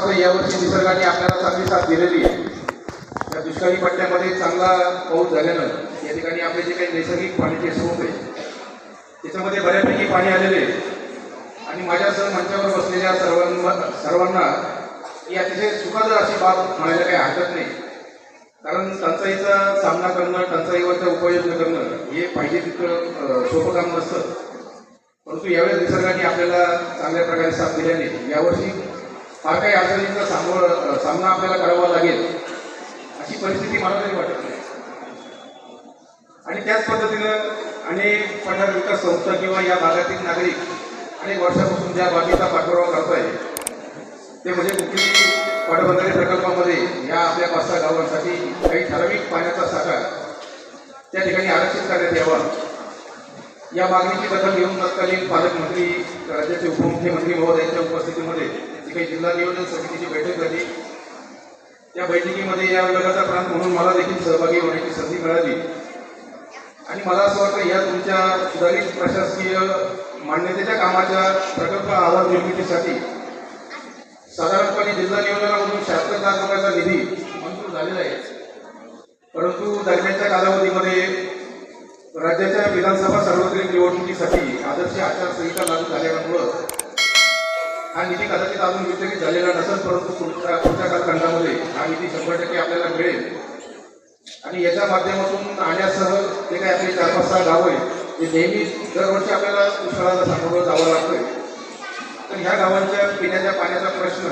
वाटतं यावर्षी निसर्गाने आपल्याला चांगली साथ दिलेली आहे. या दुष्काळी पट्ट्यामध्ये चांगला पाऊस झाल्यानं या ठिकाणी आपले जे काही नैसर्गिक पाण्याचे स्रोत आहे त्याच्यामध्ये बऱ्यापैकी पाणी आलेले आणि माझ्यासह मंचावर बसलेल्या सर्वांना सर्वांना ही अतिशय सुखद अशी बाब म्हणायला काही हरकत नाही. कारण टंचाईचा सामना करणं टंचाईवरचा उपाययोजना करणं हे पाहिजे तितकं सोपं काम नसतं. परंतु यावेळेस निसर्गाने आपल्याला चांगल्या प्रकारे साथ दिल्याने यावर्षी फार काही अडचणींचा सामोर सामना आपल्याला करावा लागेल अशी परिस्थिती मला तरी वाटत नाही. आणि त्याच पद्धतीनं अनेक पठार विकास संस्था किंवा या भागातील नागरिक अनेक वर्षापासून ज्या बाबीचा पाठपुरावा करत आहे ते म्हणजे कुठली पाटबंधारे प्रकल्पामध्ये या आपल्या पाच सहा गावांसाठी काही ठराविक पाण्याचा साठा त्या ठिकाणी आरक्षित करण्यात यावा. या मागणीची दखल घेऊन तत्कालीन पालकमंत्री राज्याचे उपमुख्यमंत्री महोदयांच्या उपस्थितीमध्ये काही जिल्हा नियोजन समितीची बैठक झाली. त्या बैठकीमध्ये या विभागाचा प्रांत म्हणून मला देखील सहभागी होण्याची संधी मिळाली. आणि मला असं वाटतं या तुमच्या सुधारित प्रशासकीय मान्यतेच्या कामाच्या प्रकल्प आधार निर्मितीसाठी साधारणपणे जिल्हा नियोजनामधून शहात्तर लाख रुपयाचा निधी मंजूर झालेला आहे. परंतु दरम्यानच्या कालावधीमध्ये राज्याच्या विधानसभा सार्वत्रिक निवडणुकीसाठी आदर्श आचारसंहिता लागू झाल्यामुळं हा निधी कदाचित अजून वितरित झालेला नसेल परंतु पुढच्या पुढच्या कालखंडामध्ये हा निधी शंभर टक्के आपल्याला मिळेल. आणि याच्या माध्यमातून आण्यासह जे काही आपले चार पाच सहा गावं आहेत ते नेहमी दरवर्षी आपल्याला दुष्काळाला सामोरं जावं लागतंय. तर ह्या गावांच्या पिण्याच्या पाण्याचा प्रश्न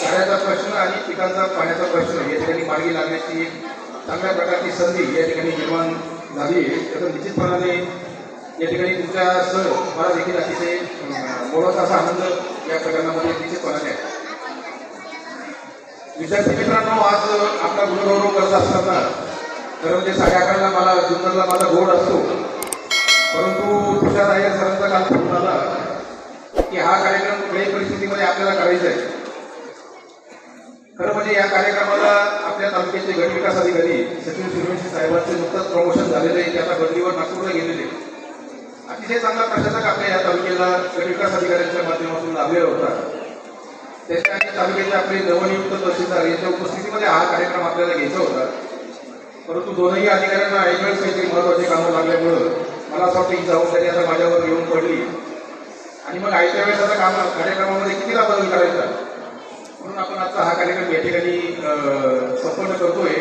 चाऱ्याचा प्रश्न आणि पिकांचा पाण्याचा प्रश्न या ठिकाणी मार्गी लागण्याची एक चांगल्या प्रकारची संधी या ठिकाणी निर्माण झाली आहे. त्याचा निश्चितपणाने या ठिकाणी तुमच्यासह मला देखील अतिशय अं, मोलाचा असा आनंद या प्रकरणामध्ये निश्चितपणाने आहे विद्यार्थी मित्रांनो आज आपला गुरुगौरव करत असताना खरं म्हणजे साडे अकराला मला जुन्नरला माझा गोड असतो. परंतु तुषार अय्यर सरांचा काल फोन आला की हा कार्यक्रम कुठल्याही परिस्थितीमध्ये आपल्याला करायचा आहे. खरं म्हणजे या कार्यक्रमाला आपल्या तालुक्याचे गटविकास अधिकारी सचिन सूर्यवंशी साहेबांचे नुकतंच प्रमोशन झालेले आहे ते आता बदलीवर नागपूरला गेलेले आहे. अतिशय चांगला प्रशासक आपल्या या तालुक्याला विकास अधिकाऱ्यांच्या माध्यमातून लाभलेला होता. त्याच्या तालुक्याचे आपले नवनियुक्त तहसीलदार यांच्या उपस्थितीमध्ये हा कार्यक्रम आपल्याला घ्यायचा होता. परंतु दोनही अधिकाऱ्यांना ऐकवेळेस काहीतरी महत्वाची कामं लागल्यामुळं मला असं वाटतं ही जबाबदारी आता माझ्यावर येऊन पडली. आणि मग आयत्या वेळेस आता काम कार्यक्रमामध्ये कितीला बदल करायचा? म्हणून आपण आजचा हा कार्यक्रम या ठिकाणी संपन्न करतोय.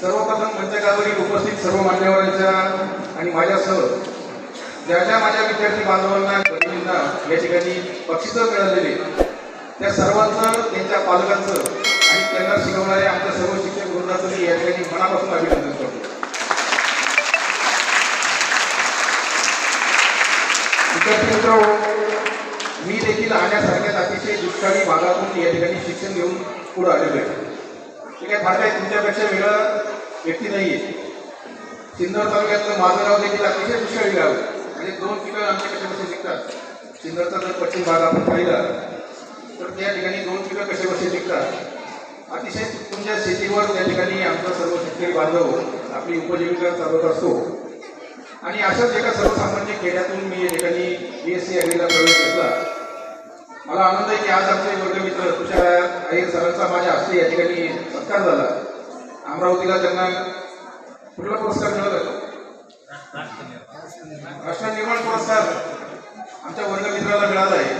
सर्वप्रथम मंचकावरील उपस्थित सर्व मान्यवरांच्या आणि माझ्यासह ज्या ज्या माझ्या विद्यार्थी बांधवांना भगिनींना या ठिकाणी बक्षिसं मिळालेली. त्या सर्वांचं त्यांच्या पालकांचं आणि त्यांना शिकवणाऱ्या आमच्या सर्व शिक्षक वृंदाचं मी या ठिकाणी मनापासून अभिनंदन करतो. विद्यार्थी मित्र मी देखील आण्यासारख्याच अतिशय दुष्काळी भागातून या ठिकाणी शिक्षण घेऊन पुढे आलेलो आहे. ते काय फार काही तुमच्यापेक्षा वेगळं व्यक्ती नाही आहे सिन्नर तालुक्यातलं माझं गाव देखील अतिशय दुष्काळी गाव आहे. म्हणजे दोन पिकं आमच्या कसे निघतात? सिन्नरचा जर पश्चिम भाग आपण पाहिला तर त्या ठिकाणी दोन पिकं कशा वर्षी निघतात? अतिशय तुमच्या शेतीवर त्या ठिकाणी आमचा सर्व शेतकरी बांधव आपली उपजीविका चालवत असतो. आणि अशाच एका सर्वसामान्य खेड्यातून मी या ठिकाणी बी एस सी ॲग्रीला प्रवेश घेतला. मला आनंद आहे की आज आमचे वर्गमित्र तुषार अहिर सरांचा माझ्या हस्ते या ठिकाणी सत्कार झाला. अमरावतीला त्यांना कुठला पुरस्कार मिळाला. राष्ट्र निर्माण पुरस्कार आमच्या वर्गमित्राला मिळाला आहे.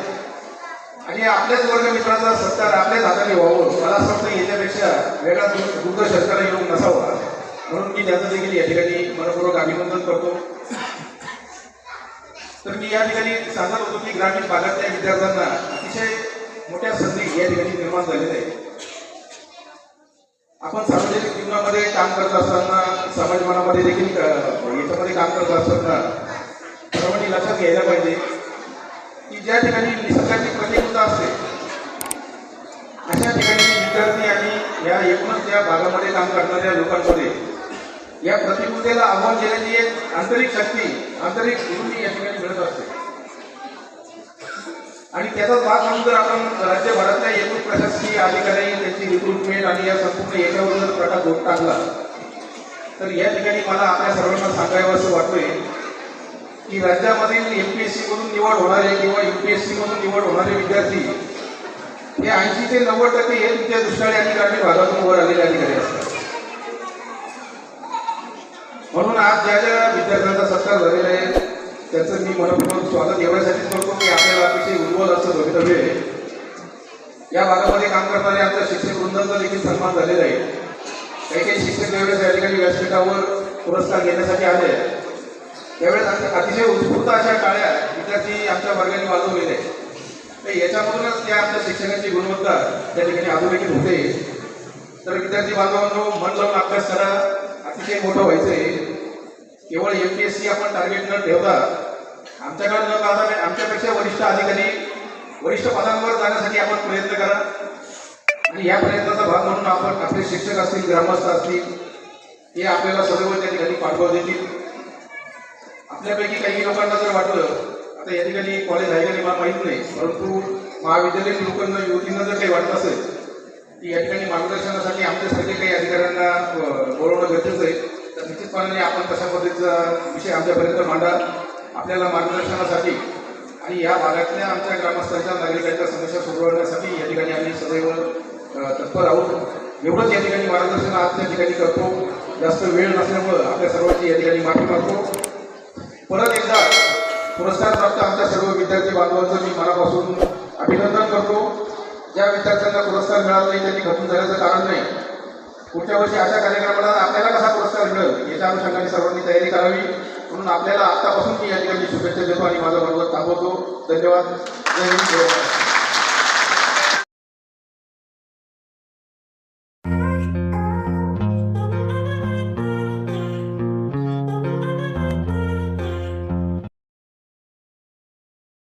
आणि आपल्याच वर्गमित्राचा सत्कार आपल्याच हाताने व्हावं मला असं वाटतं याच्यापेक्षा वेगळा दु- दुर्ग सरकार येऊन नसावा म्हणून मी त्याचं देखील या ठिकाणी मनपूर्वक अभिनंदन करतो. तर मी या ठिकाणी सांगत होतो की ग्रामीण भागातल्या विद्यार्थ्यांना अतिशय मोठ्या संधी या ठिकाणी निर्माण झालेल्या आहे आपण सार्वजनिक जीवनामध्ये काम करत असताना समाज मनामध्ये देखील याच्यामध्ये काम करत असताना सर्वांनी लक्षात घ्यायला पाहिजे की ज्या ठिकाणी निसर्गाची प्रतिकृता असते अशा ठिकाणी विद्यार्थी आणि या एकूणच त्या भागामध्ये काम करणाऱ्या लोकांमध्ये या प्रतिकृतेला आव्हान देण्याची एक आंतरिक शक्ती आंतरिक गुरुनी या ठिकाणी मिळत असते. आणि त्याचाच भाग म्हणून जर आपण राज्यभरातल्या एकूण प्रशासकीय अधिकारी त्यांची रिक्रुटमेंट आणि या संपूर्ण याच्यावर जर प्रकार जोड टाकला तर या ठिकाणी मला आपल्या सर्वांना सांगावं असं वाटतंय की राज्यामधील एमपीएससी मधून निवड होणारे किंवा युपीएससी मधून निवड होणारे विद्यार्थी हे ऐंशी ते नव्वद टक्के हे तुमच्या दुष्काळी आणि ग्रामीण भागातून वर आलेले अधिकारी असतात. म्हणून आज ज्या ज्या विद्यार्थ्यांचा सत्कार झालेला आहे त्याचं मी मनपूर्वक स्वागत एवढ्यासाठीच करतो की आपल्याला अतिशय उज्ज्वल असं भवितव्य आहे. या भागामध्ये काम करणारे आमच्या शिक्षक वृंदांचा देखील सन्मान झालेला आहे. काही काही शिक्षक ज्यावेळेस या ठिकाणी व्यासपीठावर पुरस्कार घेण्यासाठी आले. त्यावेळेस अतिशय उत्स्फूर्त अशा टाळ्या विद्यार्थी आमच्या वर्गाने वाजवलेल्या आहेत तर याच्यामधूनच त्या आमच्या शिक्षणाची गुणवत्ता त्या ठिकाणी अधोरेखित होते. तर विद्यार्थी बांधवांनो मन लावून अभ्यास करा. अतिशय मोठं व्हायचंय. केवळ एम पी एस सी आपण टार्गेट न ठेवता आमच्याकडे न पाहता आमच्यापेक्षा वरिष्ठ अधिकारी वरिष्ठ पदांवर जाण्यासाठी आपण प्रयत्न करा. आणि या प्रयत्नाचा भाग म्हणून आपण आपले शिक्षक असतील ग्रामस्थ असतील हे आपल्याला सर्व त्या ठिकाणी पाठबळ देतील. आपल्यापैकी काही लोकांना जर वाटलं आता या ठिकाणी कॉलेज आहे का मला माहीत नाही. परंतु महाविद्यालयीन लोकांना युवतींना जर काही वाटत असेल की या ठिकाणी मार्गदर्शनासाठी आमच्यासाठी काही अधिकाऱ्यांना बोलवणं गरजेचं आहे तर निश्चितपणाने आपण तशा पद्धतीचा विषय आमच्यापर्यंत मांडा. आपल्याला मार्गदर्शनासाठी आणि या भागातल्या आमच्या ग्रामस्थांच्या नागरिकांच्या समस्या सोडवण्यासाठी या ठिकाणी आम्ही सदैव तत्पर आहोत. एवढंच या ठिकाणी मार्गदर्शन आज त्या ठिकाणी करतो. जास्त वेळ नसल्यामुळं आपल्या सर्वांची या ठिकाणी माफी मागतो. परत एकदा पुरस्कार प्राप्त आमच्या सर्व विद्यार्थी बांधवांचं मी मनापासून अभिनंदन करतो. ज्या विद्यार्थ्यांना पुरस्कार मिळाला नाही त्यांनी घटून झाल्याचं कारण नाही. पुढच्या वर्षी अशा कार्यक्रमाला आपल्याला कसा पुरस्कार मिळेल याच्या अनुषंगाने सर्वांनी तयारी करावी. म्हणून आपल्याला आत्तापासून मी या ठिकाणी शुभेच्छा देतो आणि माझा बरोबर थांबवतो धन्यवाद. जय हिंद जय महाराष्ट्र